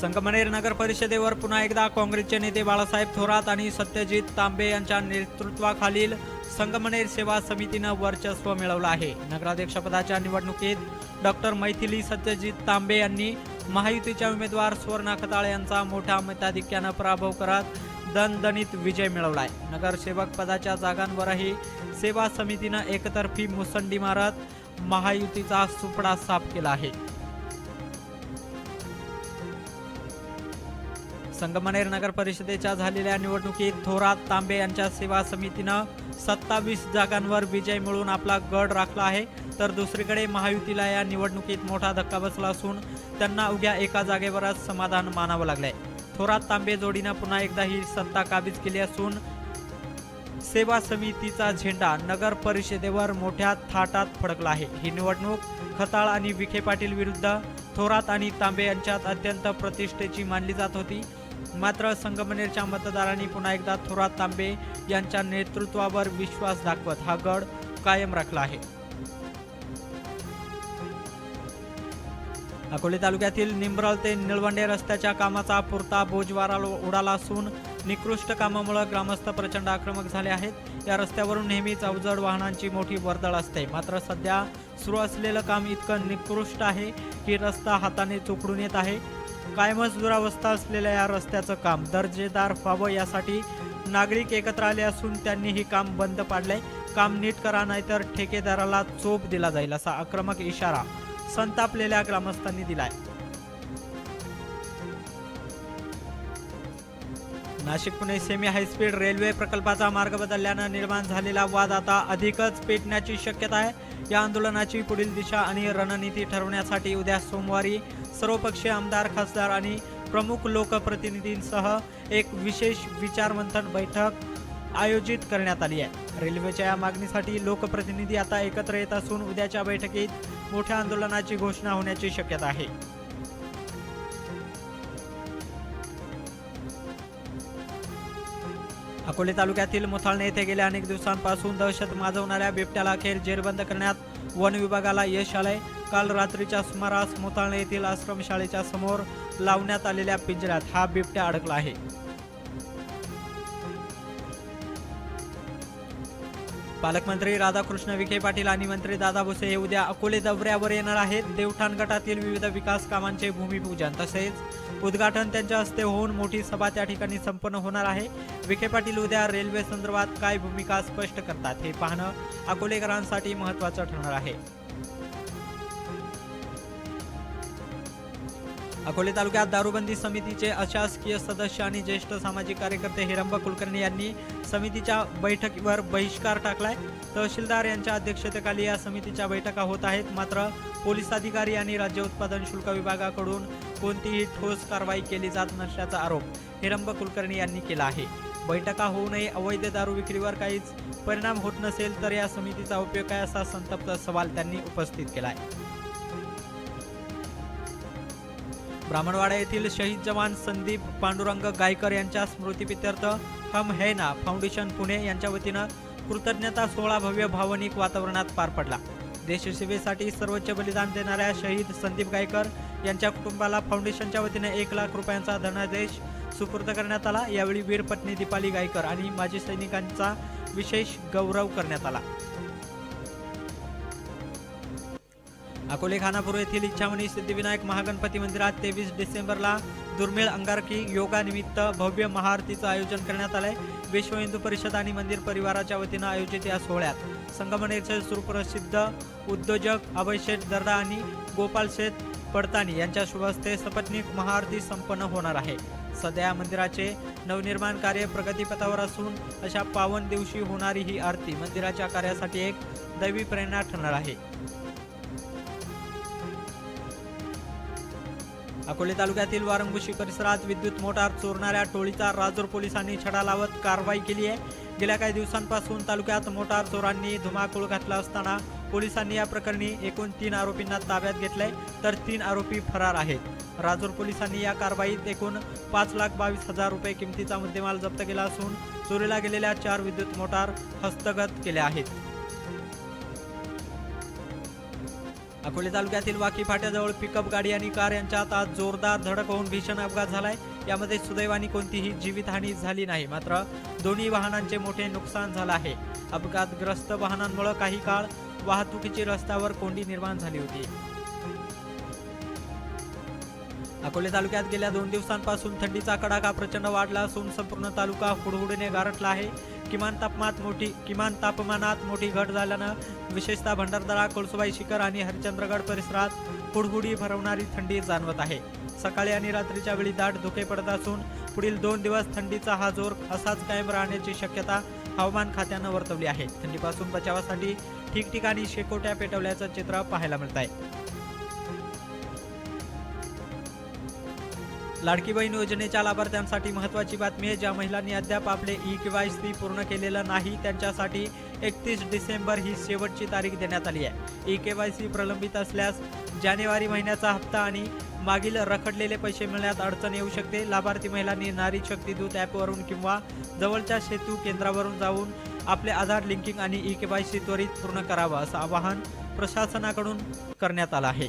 संगमनेर नगर परिषदेवर पुन्हा एकदा काँग्रेसचे नेते बाळासाहेब थोरात आणि सत्यजित तांबे यांच्या नेतृत्वाखालील संगमनेर सेवा समितीनं वर्चस्व मिळवलं आहे. नगराध्यक्षपदाच्या निवडणुकीत डॉक्टर मैथिली सत्यजित तांबे यांनी महायुतीच्या उमेदवार सुवर्णा खताळे यांचा मोठ्या मताधिक्यानं पराभव करत दणदणीत विजय मिळवलाय. नगरसेवक पदाच्या जागांवरही सेवा समितीनं एकतर्फी मुसंडी मारत महायुतीचा सुपडा साफ केला आहे. संगमनेर नगर परिषदेच्या झालेल्या निवडणुकीत थोरात तांबे यांच्या सेवा समितीनं सत्तावीस जागांवर विजय मिळवून आपला गड राखला आहे. तर दुसरीकडे महायुतीला या निवडणुकीत मोठा धक्का बसला असून त्यांना उद्या एका जागेवरच समाधान मानावं लागलंय. थोरात तांबे जोडीनं पुन्हा एकदा ही सत्ता काबीज केली असून सेवा समितीचा झेंडा नगर परिषदेवर मोठ्या थाटात फडकला आहे. ही निवडणूक खताळ आणि विखे पाटील विरुद्ध थोरात आणि तांबे यांच्यात अत्यंत प्रतिष्ठेची मानली जात होती. मात्र संगमनेरच्या मतदारांनी पुन्हा एकदा थोरात तांबे यांच्या नेतृत्वावर विश्वास दाखवत हा गड कायम राखला आहे. अकोले तालुक्यातील निंब्रल ते निळवंडे रस्त्याच्या कामाचा पुरता बोजवारा उडाला असून निकृष्ट कामामुळे ग्रामस्थ प्रचंड आक्रमक झाले आहेत. या रस्त्यावरून नेहमीच अवजड वाहनांची मोठी वर्दळ असते. मात्र सध्या सुरू असलेलं काम इतकं निकृष्ट आहे की रस्ता हाताने चुकडून येत आहे. कायमच दुरावस्था असलेल्या या रस्त्याचं काम दर्जेदार व्हावं यासाठी नागरिक एकत्र आले असून त्यांनी ही काम बंद पाडलंय. काम नीट करा नाहीतर ठेकेदाराला चोप दिला जाईल असा आक्रमक इशारा संतापलेल्या ग्रामस्थांनी दिलाय. Nashik Pune semi high speed railway प्रकल्पाचा मार्ग बदलल्यानं निर्माण झालेला वाद आता अधिकच पेटण्याची शक्यता आहे. या आंदोलनाची पुढील दिशा आणि रणनीती ठरवण्यासाठी उद्या सोमवारी सर्वपक्षीय आमदार खासदार आणि प्रमुख लोकप्रतिनिधींसह एक विशेष विचारमंथन बैठक आयोजित करण्यात आली आहे. रेल्वेच्या या मागणीसाठी लोकप्रतिनिधी आता एकत्र येत असून उद्याच्या बैठकीत मोठ्या आंदोलनाची घोषणा होण्याची शक्यता आहे. अकोले तालुक्यातील मोथाळणे येथे गेल्या अनेक दिवसांपासून दहशत माजवणाऱ्या बिबट्याला अखेर जेरबंद करण्यात वन विभागाला यश आलंय. काल रात्रीच्या सुमारास मोथाळणे येथील आश्रमशाळेच्या समोर लावण्यात आलेल्या पिंजऱ्यात हा बिबट्या अडकला आहे. पालकमंत्री राधाकृष्ण विखे पाटील आणि मंत्री दादा भुसे हे उद्या अकोले दौऱ्यावर येणार आहेत. देवठाण गटातील विविध विकास कामांचे भूमिपूजन तसेच उद्घाटन त्यांच्या हस्ते होऊन मोठी सभा त्या ठिकाणी संपन्न होणार आहे. विखे पाटील उद्या रेल्वे संदर्भात काय भूमिका स्पष्ट करतात हे पाहणं अकोलेकरांसाठी महत्त्वाचं ठरणार आहे. अकोले तालुक्यात दारूबंदी समितीचे अशासकीय सदस्य आणि ज्येष्ठ सामाजिक कार्यकर्ते हिरंब कुलकर्णी यांनी समितीच्या बैठकीवर बहिष्कार टाकलाय. तहसीलदार यांच्या अध्यक्षतेखाली या समितीच्या बैठका होत आहेत. मात्र पोलीस अधिकारी आणि राज्य उत्पादन शुल्क विभागाकडून कोणतीही ठोस कारवाई केली जात नसल्याचा आरोप हिरंब कुलकर्णी यांनी केला आहे. बैठका होऊनही अवैध दारू विक्रीवर काहीच परिणाम होत नसेल तर या समितीचा उपयोग काय असा संतप्त सवाल त्यांनी उपस्थित केला आहे ब्राह्मणवाडा येथील शहीद जवान संदीप पांडुरंग गायकर यांच्या स्मृतीप्रित्यर्थ हम है ना फाउंडेशन पुणे यांच्या वतीनं कृतज्ञता सोहळा भव्य भावनिक वातावरणात पार पडला. देशसेवेसाठी सर्वोच्च बलिदान देणाऱ्या शहीद संदीप गायकर यांच्या कुटुंबाला फाउंडेशनच्या वतीने एक लाख रुपयांचा धनादेश सुपूर्द करण्यात आला. यावेळी वीरपत्नी दीपाली गायकर आणि माजी सैनिकांचा विशेष गौरव करण्यात आला. अकोले खानापूर येथील इच्छामणी सिद्धिविनायक महागणपती मंदिरात तेवीस डिसेंबरला दुर्मिळ अंगारकी योगानिमित्त भव्य महाआरतीचं आयोजन करण्यात आलंय. विश्व हिंदू परिषद आणि मंदिर परिवाराच्या वतीनं आयोजित या सोहळ्यात संगमनेरचे सुप्रसिद्ध उद्योजक अभयशेठ दर्दा दर्डा आणि गोपाल शेठ पडतानी यांच्या शुभहस्ते सपत्नीक महाआरती संपन्न होणार आहे. सध्या या मंदिराचे नवनिर्माण कार्य प्रगतीपथावर असून अशा पावन दिवशी होणारी ही आरती मंदिराच्या कार्यासाठी एक दैवी प्रेरणा ठरणार आहे. अकोले तालुक्यातील वारंगुशी परिसरात विद्युत मोटार चोरणाऱ्या टोळीचा राजूर पोलिसांनी छडा लावत कारवाई केली आहे. गेल्या काही दिवसांपासून तालुक्यात मोटार चोरांनी धुमाकूळ घातला असताना पोलिसांनी या प्रकरणी एकूण तीन आरोपींना ताब्यात घेतलंय तर तीन आरोपी फरार आहेत. राजूर पोलिसांनी या कारवाईत एकूण पाच लाख बावीस हजार रुपये किमतीचा मुद्देमाल जप्त केला असून चोरीला गेलेल्या चार विद्युत मोटार हस्तगत केल्या आहेत. अकोले तालुक्यातील वाकी फाट्याजवळ पिकअप गाडी आणि कार यांच्यात आज जोरदार धडक होऊन भीषण अपघात झालाय. यामध्ये सुदैवाने कोणतीही जीवितहानी झाली नाही. मात्र दोन्ही वाहनांचे मोठे नुकसान झालं आहे. अपघातग्रस्त वाहनांमुळे काही काळ वाहतुकीची रस्त्यावर कोंडी निर्माण झाली होती. अकोले तालुक्यात गेल्या दोन दिवसांपासून थंडीचा कडाका प्रचंड वाढला असून संपूर्ण तालुका हुडहुडीने गारठला आहे. किमान तापमानात मोठी किमान तापमानात मोठी घट झाल्यानं विशेषतः भंडारदरा कोळसुबाई शिखर आणि हरिचंद्रगड परिसरात हुडहुडी भरवणारी थंडी जाणवत आहे. सकाळी आणि रात्रीच्या वेळी दाट धुके पडत असून पुढील दोन दिवस थंडीचा हा जोर असाच कायम राहण्याची शक्यता हवामान खात्यानं वर्तवली आहे. थंडीपासून बचावासाठी ठिकठिकाणी शेकोट्या पेटवल्याचं चित्र पाहायला मिळत आहे लाडकी बहीण योजनेच्या लाभार्थ्यांसाठी महत्त्वाची बातमी आहे. ज्या महिलांनी अद्याप आपले ई केवायसी पूर्ण केलेलं नाही त्यांच्यासाठी एकतीस डिसेंबर ही शेवटची तारीख देण्यात आली आहे. ई केवायसी प्रलंबित असल्यास जानेवारी महिन्याचा हप्ता आणि मागील रखडलेले पैसे मिळण्यात अडचण येऊ शकते. लाभार्थी महिलांनी नारी शक्तीदूत ॲपवरून किंवा जवळच्या सेतू केंद्रावरून जाऊन आपले आधार लिंकिंग आणि ई केवायसी त्वरित पूर्ण करावं असं आवाहन प्रशासनाकडून करण्यात आलं आहे.